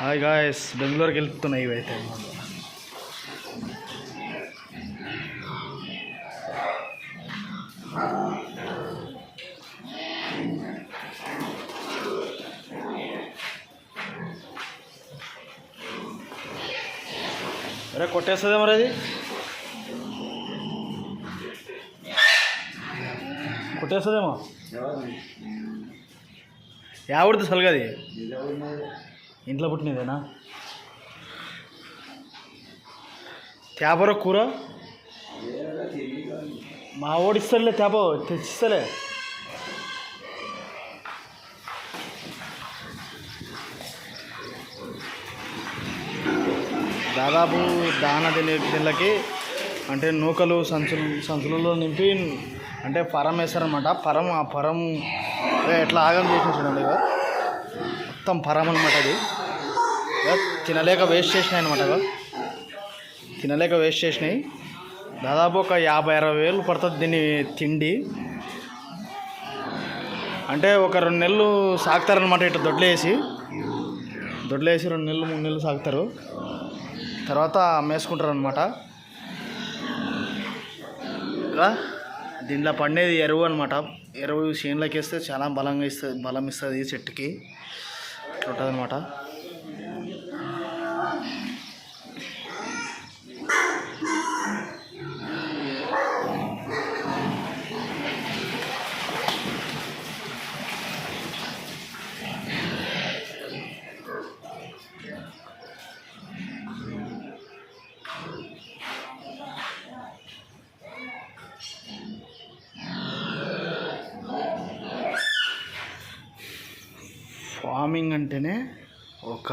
Hi guys బెంగళూరుకి వెళ్తున్నాయి ఇవైతే. అరే కొట్టేస్తుందా మరి అది కొట్టేస్తుందేమో యావడిది సలగది. ఇంట్లో పుట్టినదేనా? తేపరో కూర? మా ఓడిస్తలే తేప తెచ్చిస్తలే. దాదాపు దాన తినే పిల్లలకి అంటే నూకలు సంచులు సంచులలో నింపి అంటే పరం వేస్తారనమాట పరం ఆ పరం ఎట్లా ఆగం చేసిన చూడండి ఇక మొత్తం పరం అనమాట అది. తినలేక వేస్ట్ చేసినాయి అనమాట తినలేక వేస్ట్ చేసినాయి. దాదాపు ఒక యాభై అరవై వేలు పడుతుంది దీన్ని తిండి. అంటే ఒక రెండు నెలలు సాగుతారనమాట ఇటు దొడ్లేసి దొడ్లేసి రెండు నెలలు మూడు నెలలు సాగుతారు తర్వాత అమ్మేసుకుంటారు అనమాట ఇంకా దీంట్లో పండేది ఎరువు అనమాట ఎరువు చేనులోకి వేస్తే చాలా బలంగా ఇస్తుంది బలం ఇస్తుంది చెట్టుకి. ఉంటుంది అనమాట ఫార్మింగ్ అంటేనే ఒక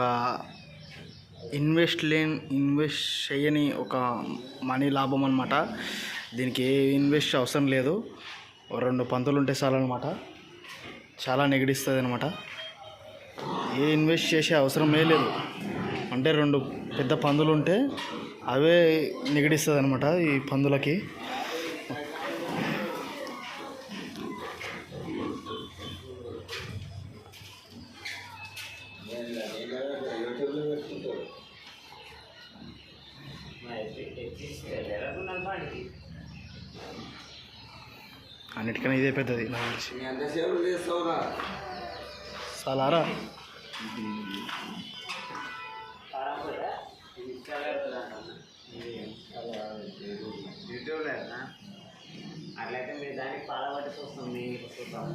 ఇన్వెస్ట్ లేని ఇన్వెస్ట్ చేయని ఒక మనీ లాభం అనమాట దీనికి ఏ ఇన్వెస్ట్ అవసరం లేదు. రెండు పంతులు ఉంటే చాలన్నమాట చాలా నెగిడిస్తుంది అనమాట ఏ ఇన్వెస్ట్ చేసే అవసరమే లేదు. అంటే రెండు పెద్ద పందులు ఉంటే అవే నెగిడిస్తుంది అనమాట ఈ పందులకి. అన్నిటికన్నా ఇదే పెద్దది నాకు తెలిసి ఎంతసేపు యూట్యూబ్లో అట్లయితే మీరు దానికి పాల పట్టి చూస్తాం మీ చూస్తాం.